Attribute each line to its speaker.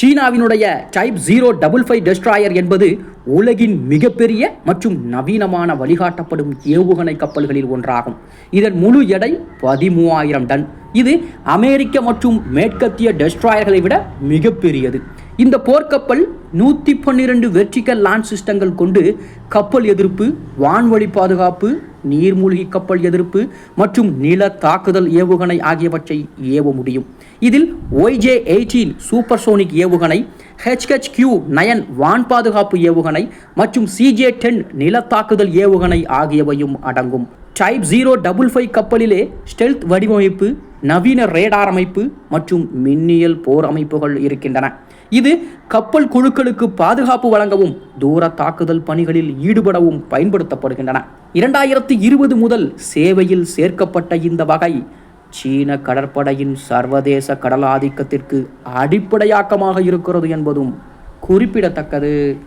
Speaker 1: சீனாவினுடைய type zero double five destroyer என்பது உலகின் மிகப்பெரிய மற்றும் நவீனமான வழிகாட்டப்படும் ஏவுகணை கப்பல்களில் ஒன்றாகும். இதன் முழு எடை பதிமூவாயிரம் டன். இது அமெரிக்க மற்றும் மேற்கத்திய டெஸ்ட்ராயர்களை விட மிகப்பெரியது. இந்த போர்க்கப்பல் நூற்றி பன்னிரண்டு வெர்டிக்கல் லான்ச் சிஸ்டங்கள் கொண்டு கப்பல் எதிர்ப்பு வான்வழி பாதுகாப்பு நீர்மூழ்கி கப்பல் எதிர்ப்பு மற்றும் நில தாக்குதல் ஏவுகணை ஆகியவற்றை ஏவ முடியும். இதில் ஒய்ஜே எயிட்டீன் சூப்பர்சோனிக் ஏவுகணை ஹெச்ஹெச் கியூ நயன் வான் பாதுகாப்பு ஏவுகணை மற்றும் சிஜே டென் நில தாக்குதல் ஏவுகணை ஆகியவையும் அடங்கும். டைப் ஜீரோ டபுள் ஃபைவ் கப்பலிலே ஸ்டெல்த் வடிவமைப்பு நவீன ரேடார் அமைப்பு மற்றும் மின்னியல் போர் அமைப்புகள் இருக்கின்றன. இது கப்பல் குழுக்களுக்கு பாதுகாப்பு வழங்கவும் தூர தாக்குதல் பணிகளில் ஈடுபடவும் பயன்படுத்தப்படுகின்றன. இரண்டாயிரத்தி இருபது முதல் சேவையில் சேர்க்கப்பட்ட இந்த வகை சீன கடற்படையின் சர்வதேச கடல் ஆதிக்கத்திற்கு அடிப்படையாக்கமாக இருக்கிறது என்பதும் குறிப்பிடத்தக்கது.